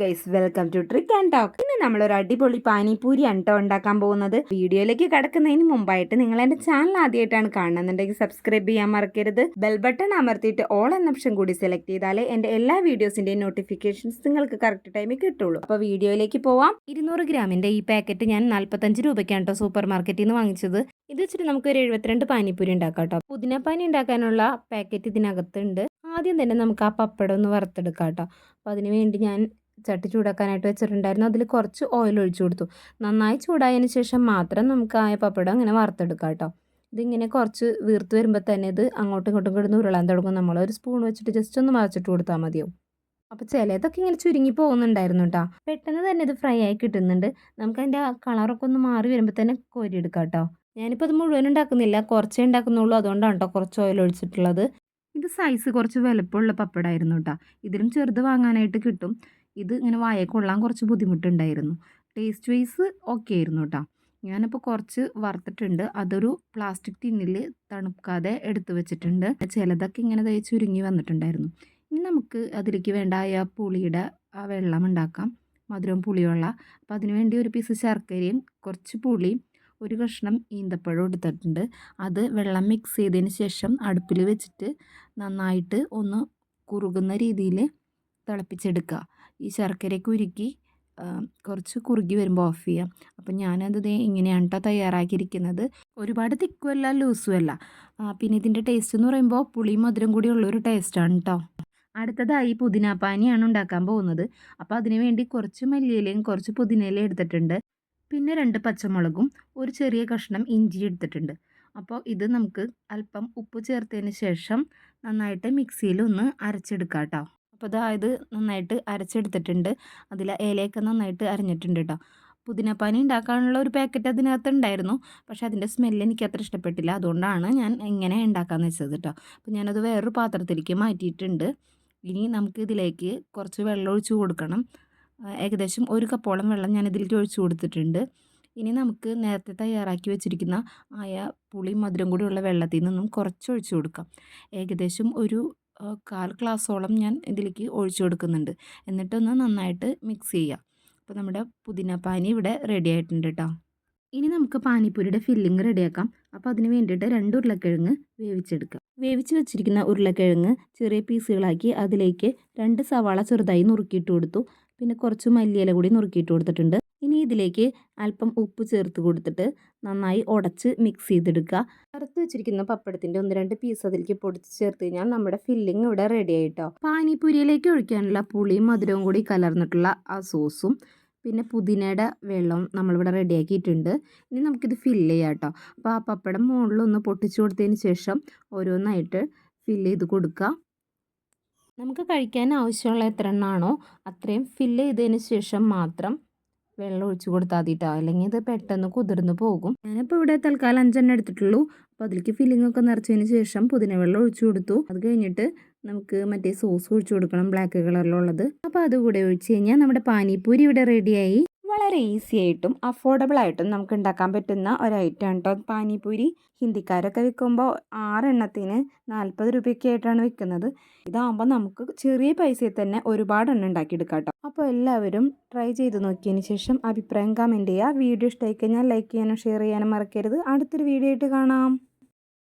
Guys welcome to trick and talk ഇന്ന് നമ്മൾ ഒരു അടിപൊളി പാനിപൂരി അണ്ടോ ഉണ്ടാക്കാൻ പോകുന്നത്. വീഡിയോയിലേക്ക് കടക്കുന്നതിന് മുമ്പായിട്ട് നിങ്ങൾ എന്റെ ചാനൽ ആദ്യമായിട്ടാണ് കാണുന്നുണ്ടെങ്കിൽ സബ്സ്ക്രൈബ് ചെയ്യാൻ മറക്കരുത്. ബെൽ ബട്ടൺ അമർത്തിയിട്ട് ഓൾ എന്ന ഓപ്ഷൻ കൂടി സെലക്ട് ചെയ്താലേ എന്റെ എല്ലാ വീഡിയോസിന്റെയും നോട്ടിഫിക്കേഷൻസ് നിങ്ങൾക്ക് കറക്റ്റ് ടൈമിൽ കിട്ടുള്ളൂ. അപ്പോൾ വീഡിയോയിലേക്ക് പോവാം. ഇരുന്നൂറ് ഗ്രാമിന്റെ ഈ പാക്കറ്റ് ഞാൻ നാൽപ്പത്തഞ്ച് രൂപയ്ക്കാണ് സൂപ്പർ മാർക്കറ്റിൽ നിന്ന് വാങ്ങിച്ചത്. ഇത് വെച്ചിട്ട് നമുക്ക് ഒരു എഴുപത്തിരണ്ട് പാനിപ്പൂരി ഉണ്ടാക്കാം കേട്ടോ. പുതിന പാനി ഉണ്ടാക്കാനുള്ള പാക്കറ്റ് ഇതിനകത്തുണ്ട്. ആദ്യം തന്നെ നമുക്ക് ആ പപ്പടം ഒന്ന് വറുത്തെടുക്കാം കേട്ടോ. അപ്പോൾ അതിന് വേണ്ടി ഞാൻ ചട്ടി ചൂടാക്കാനായിട്ട് വെച്ചിട്ടുണ്ടായിരുന്നു. അതിൽ കുറച്ച് ഓയിൽ ഒഴിച്ചു കൊടുത്തു. നന്നായി ചൂടായതിന് ശേഷം മാത്രം നമുക്ക് ആ പപ്പടം അങ്ങനെ വറുത്തെടുക്കാം കേട്ടോ. ഇതിങ്ങനെ കുറച്ച് വീർത്ത് വരുമ്പോൾ തന്നെ ഇത് അങ്ങോട്ടും ഇങ്ങോട്ടും കിടന്ന് ഉരുളാൻ തുടങ്ങും. നമ്മൾ ഒരു സ്പൂൺ വെച്ചിട്ട് ജസ്റ്റ് ഒന്ന് മറച്ചിട്ട് കൊടുത്താൽ മതിയാവും. അപ്പോൾ ചിലതൊക്കെ ഇങ്ങനെ ചുരുങ്ങി പോകുന്നുണ്ടായിരുന്നു കേട്ടോ. പെട്ടെന്ന് തന്നെ ഇത് ഫ്രൈ ആയി കിട്ടുന്നുണ്ട്. നമുക്ക് അതിന്റെ കളറൊക്കെ ഒന്ന് മാറി വരുമ്പോൾ തന്നെ കോരി എടുക്കാം കേട്ടോ. ഞാനിപ്പോൾ അത് മുഴുവൻ ഉണ്ടാക്കുന്നില്ല. കുറച്ചേ ഉണ്ടാക്കുന്നുള്ളൂ. അതുകൊണ്ടാണ് കേട്ടോ കുറച്ച് ഓയിൽ ഒഴിച്ചിട്ടുള്ളത്. ഇത് സൈസ് കുറച്ച് വലുപ്പമുള്ള പപ്പടമായിരുന്നു കേട്ടോ. ഇതിലും ചെറുത് വാങ്ങാനായിട്ട് കിട്ടും. ഇത് ഇങ്ങനെ വായ കൊള്ളാൻ കുറച്ച് ബുദ്ധിമുട്ടുണ്ടായിരുന്നു. ടേസ്റ്റ് വൈസ് ഓക്കെ ആയിരുന്നു കേട്ടോ ഞാനിപ്പോൾ കുറച്ച് വറുത്തിട്ടുണ്ട്. അതൊരു പ്ലാസ്റ്റിക് ടിന്നിൽ തണുക്കാതെ എടുത്തു വെച്ചിട്ടുണ്ട്. ചിലതൊക്കെ ഇങ്ങനെ ദയ ചുരുങ്ങി വന്നിട്ടുണ്ടായിരുന്നു. ഇനി നമുക്ക് അതിലേക്ക് വേണ്ട ആ പുളിയുടെ ആ വെള്ളം ഉണ്ടാക്കാം. മധുരം പുളിയുള്ള അപ്പോൾ അതിനുവേണ്ടി ഒരു പീസ് ശർക്കരയും കുറച്ച് പുളിയും ഒരു കഷ്ണം ഈന്തപ്പഴം എടുത്തിട്ടുണ്ട്. അത് വെള്ളം മിക്സ് ചെയ്തതിന് ശേഷം അടുപ്പിൽ വെച്ചിട്ട് നന്നായിട്ട് ഒന്ന് കുറുകുന്ന രീതിയിൽ തിളപ്പിച്ചെടുക്കുക. ഈ ശർക്കരയൊക്കെ ഉരുക്കി കുറച്ച് കുറുകി വരുമ്പോൾ ഓഫ് ചെയ്യാം. അപ്പം ഞാനത് ഇതേ ഇങ്ങനെയാണ് കേട്ടോ തയ്യാറാക്കിയിരിക്കുന്നത്. ഒരുപാട് തിക്കും അല്ല ലൂസും അല്ല പിന്നെ ഇതിന്റെ ടേസ്റ്റ് എന്ന് പറയുമ്പോൾ പുളി മധുരം കൂടി ഉള്ളൊരു ടേസ്റ്റാണ് കേട്ടോ അടുത്തതായി പുതിനാപ്പാനിയാണ് ഉണ്ടാക്കാൻ പോകുന്നത്. അപ്പോൾ അതിന് വേണ്ടി കുറച്ച് മല്ലിയിലയും കുറച്ച് പുതിനയിലയും എടുത്തിട്ടുണ്ട്. പിന്നെ രണ്ട് പച്ചമുളകും ഒരു ചെറിയ കഷ്ണം ഇഞ്ചി എടുത്തിട്ടുണ്ട്. അപ്പോൾ ഇത് നമുക്ക് അല്പം ഉപ്പ് ചേർത്തതിന് ശേഷം നന്നായിട്ട് മിക്സിയിൽ ഒന്ന് അരച്ചെടുക്കാം കേട്ടോ അപ്പോൾ അതായത് നന്നായിട്ട് അരച്ചെടുത്തിട്ടുണ്ട്. അതിൽ ഇലയൊക്കെ നന്നായിട്ട് അരഞ്ഞിട്ടുണ്ട് കേട്ടോ പുതിനപ്പാനി ഉണ്ടാക്കാനുള്ള ഒരു പാക്കറ്റ് അതിനകത്ത് ഉണ്ടായിരുന്നു പക്ഷേ അതിന്റെ സ്മെല്ല് എനിക്ക് അത്ര ഇഷ്ടപ്പെട്ടില്ല. അതുകൊണ്ടാണ് ഞാൻ എങ്ങനെ ഉണ്ടാക്കാമെന്ന് വെച്ചത് കേട്ടോ അപ്പോൾ ഞാനത് വേറൊരു പാത്രത്തിലേക്ക് മാറ്റിയിട്ടുണ്ട്. ഇനി നമുക്ക് ഇതിലേക്ക് കുറച്ച് വെള്ളം ഒഴിച്ച് കൊടുക്കണം. ഏകദേശം ഒരു കപ്പോളം വെള്ളം ഞാൻ ഇതിലേക്ക് ഒഴിച്ചു കൊടുത്തിട്ടുണ്ട്. ഇനി നമുക്ക് നേരത്തെ തയ്യാറാക്കി വെച്ചിരിക്കുന്ന ആയ പുളി മധുരം കൂടിയുള്ള വെള്ളത്തിൽ നിന്നും കുറച്ച് ഒഴിച്ചു കൊടുക്കാം. ഏകദേശം ഒരു കാൽ ഗ്ലാസ്സോളം ഞാൻ ഇതിലേക്ക് ഒഴിച്ചു കൊടുക്കുന്നുണ്ട്. എന്നിട്ടൊന്ന് നന്നായിട്ട് മിക്സ് ചെയ്യുക അപ്പോൾ നമ്മുടെ പുതിന പാനി ഇവിടെ റെഡി ആയിട്ടുണ്ട് കേട്ടോ ഇനി നമുക്ക് പാനിപ്പൂരിയുടെ ഫില്ലിംഗ് റെഡിയാക്കാം അപ്പോൾ അതിന് വേണ്ടിയിട്ട് രണ്ട് ഉരുളക്കിഴങ്ങ് വേവിച്ചെടുക്കാം. വേവിച്ച് വെച്ചിരിക്കുന്ന ഉരുളക്കിഴങ്ങ് ചെറിയ പീസുകളാക്കി അതിലേക്ക് രണ്ട് സവാള ചെറുതായി നുറുക്കിയിട്ട് കൊടുത്തു. പിന്നെ കുറച്ച് മല്ലിയില കൂടി നുറുക്കിയിട്ട് കൊടുത്തിട്ടുണ്ട്. ഇതിലേക്ക് അല്പം ഉപ്പ് ചേർത്ത് കൊടുത്തിട്ട് നന്നായി ഉടച്ച് മിക്സ് ചെയ്തെടുക്കുക. വറുത്ത് വെച്ചിരിക്കുന്ന പപ്പടത്തിന്റെ ഒന്ന് രണ്ട് പീസ് അതിലേക്ക് പൊടിച്ച് ചേർത്ത് കഴിഞ്ഞാൽ നമ്മുടെ ഫില്ലിംഗ് ഇവിടെ റെഡി ആയിട്ടോ. പാനിപ്പൂരിയിലേക്ക് ഒഴിക്കാനുള്ള പുളിയും മധുരവും കൂടി കലർന്നിട്ടുള്ള ആ സോസും പിന്നെ പുതിനയുടെ വെള്ളം നമ്മളിവിടെ റെഡിയാക്കിയിട്ടുണ്ട് ഇനി നമുക്കിത് ഫില്ല് ചെയ്യാം കേട്ടോ അപ്പോൾ ആ പപ്പടം മുകളിലൊന്ന് പൊട്ടിച്ചു കൊടുത്തതിന് ശേഷം ഓരോന്നായിട്ട് ഫില്ല് ചെയ്ത് കൊടുക്കുക. നമുക്ക് കഴിക്കാൻ ആവശ്യമുള്ള എത്ര എണ്ണമാണോ അത്രയും ഫില്ല് ചെയ്തതിന് ശേഷം മാത്രം വെള്ളം ഒഴിച്ചു കൊടുത്താൽ മതിട്ടോ. അല്ലെങ്കിൽ ഇത് പെട്ടെന്ന് കുതിർന്ന് പോകും. ഞാനിപ്പോൾ ഇവിടെ തൽക്കാലം അഞ്ചെണ്ണം എടുത്തിട്ടുള്ളൂ. അപ്പോൾ അതിലേക്ക് ഫില്ലിംഗ് ഒക്കെ നിറച്ചതിന് ശേഷം പുതിന വെള്ളം ഒഴിച്ചു കൊടുത്തു. അത് കഴിഞ്ഞിട്ട് നമുക്ക് മറ്റേ സോസ് ഒഴിച്ചു കൊടുക്കണം. ബ്ലാക്ക് കളറിലുള്ളത് അപ്പോൾ അതുകൂടെ ഒഴിച്ച് കഴിഞ്ഞാൽ നമ്മുടെ പാനിപ്പൂരി ഇവിടെ റെഡിയായി വളരെ ഈസി ആയിട്ടും അഫോർഡബിൾ ആയിട്ടും നമുക്ക് ഉണ്ടാക്കാൻ പറ്റുന്ന ഒരു ഐറ്റം ആണ് കേട്ടോ പാനിപൂരി ഹിന്ദിക്കാരൊക്കെ വിൽക്കുമ്പോൾ ആറെണ്ണത്തിന് നാൽപ്പത് രൂപയൊക്കെ ആയിട്ടാണ് വിൽക്കുന്നത്. ഇതാകുമ്പോൾ നമുക്ക് ചെറിയ പൈസയിൽ തന്നെ ഒരുപാട് എണ്ണം ഉണ്ടാക്കിയെടുക്കാം കേട്ടോ അപ്പോൾ എല്ലാവരും ട്രൈ ചെയ്ത് നോക്കിയതിന് ശേഷം അഭിപ്രായം കമന്റ് ചെയ്യുക വീഡിയോ ഇഷ്ടമായി കഴിഞ്ഞാൽ ലൈക്ക് ചെയ്യാനും ഷെയർ ചെയ്യാനും മറക്കരുത്. അടുത്തൊരു വീഡിയോ ആയിട്ട് കാണാം.